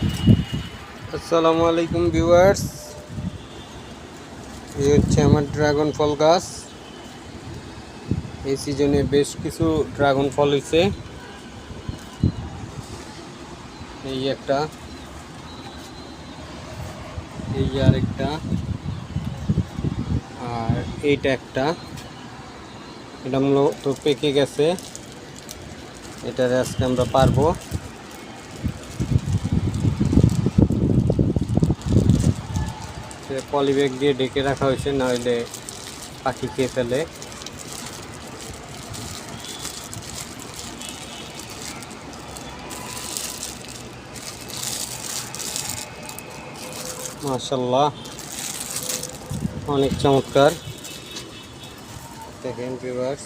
আসসালামু আলাইকুম ভিউয়ার্স। এই হচ্ছে আমার ড্রাগন ফল গাছ। এই সিজনে বেশ কিছু ড্রাগন ফল হয়েছে এই একটা। এই আরেকটা। আর এইটা একটা। এটা মূলত পেকে গেছে। এটারে আজকে আমরা পারব। পলিব্যাগ দিয়ে ডেকে রাখা হয়েছে নইলে পাখি খেয়ে ফেলে। মাশাল্লাহ অনেক চমৎকার। দেখেন ভিউয়ার্স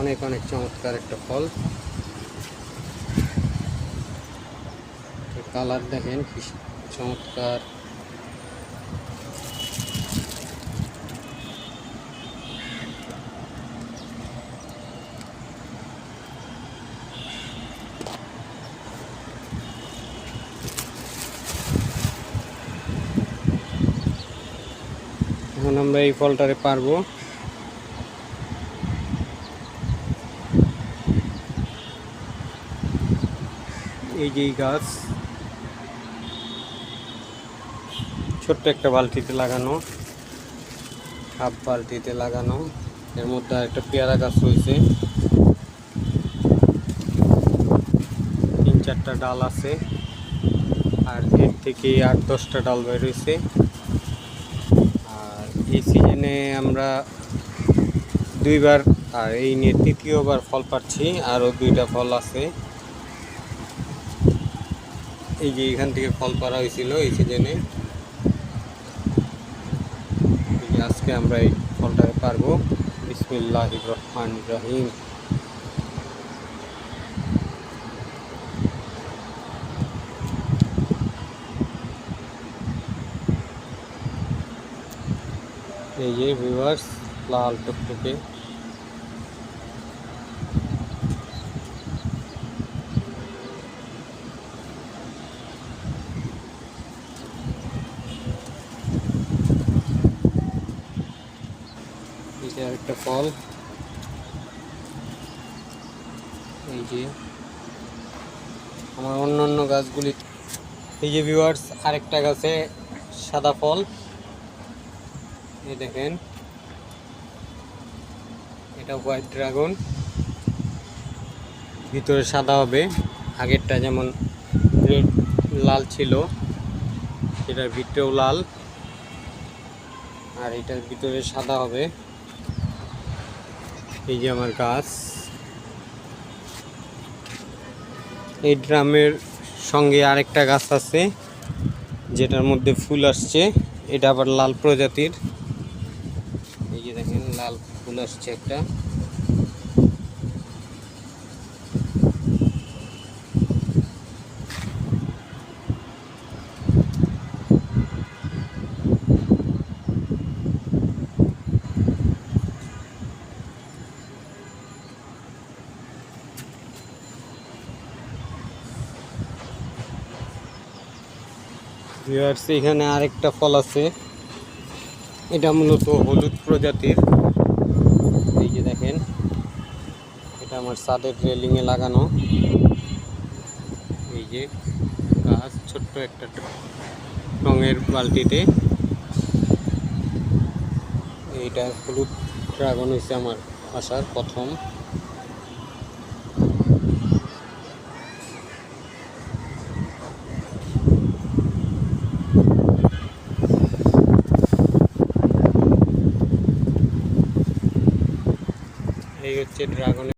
অনেক অনেক চমৎকার একটা ফল। কালার দেখেন কি চমৎকার। এখন আমরা এই ফলটারে পারব। এই যে গাছ। ছোট্ট একটা বালতিতে লাগানো, হাফ বালতিতে লাগানো, এর মধ্যে একটা পেয়ারা গাছ রয়েছে। তিন চারটা ডাল আছে, আর এর থেকে আট দশটা ডাল বের হয়েছে। আর এই সিজনে আমরা দুইবার, আর এই নিয়ে তৃতীয়বার ফল পাচ্ছি, আরও দুইটা ফল আছে। এই যে এখান থেকে ফল পাড়া হয়েছিল এই সিজনে। আজকে আমরা এই ফলটাকে পারব। বিসমিল্লাহ রহমান রহিম এই যে ভিউয়ার্স লাল টুকটুকে এটা একটা ফল। এই যে আমার অন্য অন্য গাছগুলি। এই যে ভিউয়ার্স আরেকটা গাছে সাদা ফল। এই দেখেন, এটা হোয়াইট ড্রাগন ভিতরে সাদা হবে, আগেরটা যেমন লাল ছিল এটার ভিতরেও লাল। আর এটার ভিতরে সাদা হবে। এই যে আমার গাছ। এই ড্রামের সঙ্গে আরেকটা গাছ আছে, যেটার মধ্যে ফুল আসছে। এটা আবার লাল প্রজাতির। এই যে দেখেন, লাল ফুল আসছে একটা। ভিউয়ার্স এখানে আরেকটা ফল আছে। এটা মূলত হলুদ প্রজাতির। এই যে দেখেন, এটা আমার ছাদের রেলিংয়ে লাগানো। এই যে গাছ, ছোট্ট একটা রঙের বালতিতে। এইটা হলুদ ড্রাগন হয়েছে আমার আসার প্রথম। এই হচ্ছে ড্রাগনের